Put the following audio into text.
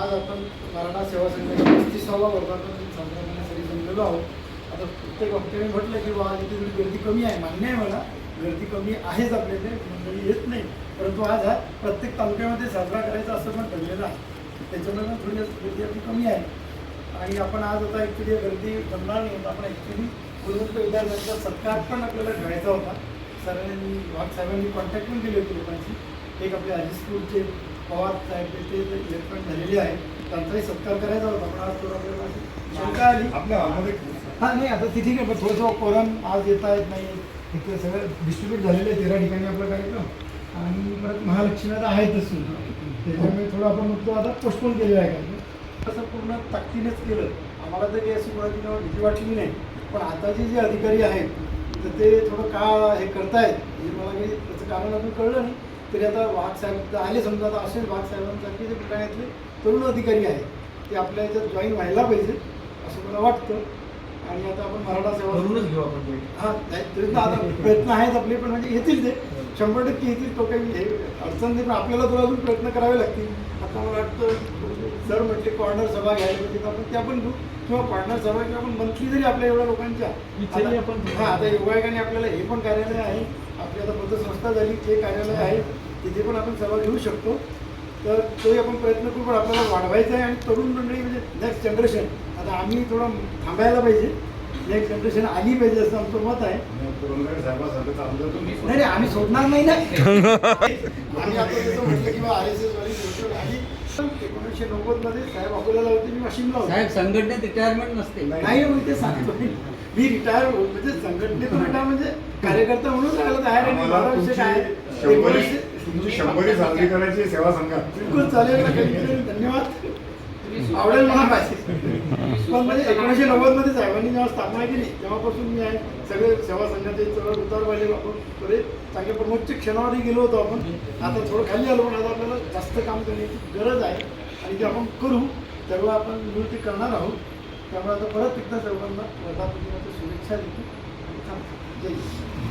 आज आपण मराठा सेवा संघाच्या पस्तीसावा वर्धापन साजरा करण्यासाठी जमलेलो आहोत. आता प्रत्येक वक्त्याने म्हटलं की बाबा इथे थोडी गर्दी कमी आहे. मान्य आहे मला. गर्दी कमी आहेच आपल्याकडे मंडळी येत नाही. परंतु आज हा प्रत्येक तालुक्यामध्ये साजरा करायचा असं पण ठरलेलं आहे. त्याच्यामुळे थोडी गर्दी आपली कमी आहे. आणि आपण आज आता ॲक्च्युली गर्दी जमणार नाही. आपण ॲक्च्युली गुणवंत विद्यार्थ्यांचा सत्कार पण आपल्याला घ्यायचा होता. सरांनी वाघ साहेबांनी कॉन्टॅक्ट पण केले होते लोकांची. एक आपले हायस्कूलचे पवार साहेब ते इलेक्ट्रॉन झालेले आहे. त्यांचाही सत्कार करायचा होता पण आज थोडा शंका आली. आपल्या हॉलमध्ये हां नाही आता ती ठीक आहे पण थोडंसं कोरम आज येत आहेत नाही इथे सगळं डिस्ट्रीब्यूट झालेलं आहे तेरा ठिकाणी आपला कार्यक्रम. आणि परत महालक्ष्मी आता आहेतच सुद्धा त्याच्यामुळे थोडं आपण म्हणतो आता पोस्टपोन केलेलं आहे. कार्यक्रम असं पूर्ण ताकदीनेच केलं. आम्हाला तर काही अशी कोणाची भीती वाटली नाही. पण आताचे जे अधिकारी आहेत तर ते थोडं का हे करतायत म्हणजे मला काही त्याचं कारण अजून कळलं नाही. तरी आता वाघ साहेब आले समजा आता असेल वाघ साहेबांसारखे जे बुलढाण्यातले तरुण अधिकारी आहेत ते आपल्या याच्यात जॉईन व्हायला पाहिजे असं मला वाटतं. आणि आता आपण मराठा सेवा करूनच घेऊ आपण. हा तरी आता प्रयत्न आहेत आपले पण म्हणजे येतील ते. शंभर टक्के येतील तो काही हे अडचण नाही पण आपल्याला थोडा अजून प्रयत्न करावे लागतील. आता मला वाटतं सर म्हटले कॉर्नर सभा घ्यायला पाहिजे तर आपण त्या पण घेऊ. किंवा कॉर्नर सभा किंवा आपण मंथली जरी आपल्या एवढ्या लोकांच्या आपण- हा आता योगायोगाने आपल्याला हे पण कार्यालय आहे. आपली आता पतसंस्था झाली ते कार्यालय आहे. तिथे पण आपण सभा घेऊ शकतो. तर तोही आपण प्रयत्न करू पण आपल्याला वाढवायचं आहे. आणि तरुण मंडळी म्हणजे नेक्स्ट जनरेशन आता आम्ही थोडं थांबायला पाहिजे. नेक्स्ट जनरेशन आली पाहिजे असं आमचं मत आहे. नाही नाही. आम्ही सोडणार नाही ना. आम्ही आता जसं म्हटलं की आर एस एस वाली आली. एकोणीसशे नव्वदमध्ये साहेब अकोल्याला होते मी वाशिमला होते. साहेब संघटनेत रिटायरमेंट नसते. नाही मग ते सांगतो मी. मी रिटायर म्हणजे संघटनेतून रिटायर म्हणजे कार्यकर्ता म्हणून राहायला तयार आहे. तुमची शंभरी साजरी करायची सेवा संघात. बिलकुल चालेल ना कधी धन्यवाद. आवडेल मला पाहिजे. पण म्हणजे एकोणीसशे नव्वदमध्ये साहेबांनी जेव्हा स्थापना केली तेव्हापासून मी आहे. सगळे सेवा संघाचे चढ उतार पाहिले आपण बरे चांगले प्रमुखच्या क्षणावरही गेलो होतो आपण. आता थोडं खाली आलो पण आता आपल्याला जास्त काम करण्याची गरज आहे. आणि ते आपण करू तेव्हा आपण निवृत्ती करणार आहोत. त्यामुळे आता परत एकदा सर्वांना वर्धापन दिनाच्या शुभेच्छा देतो. जय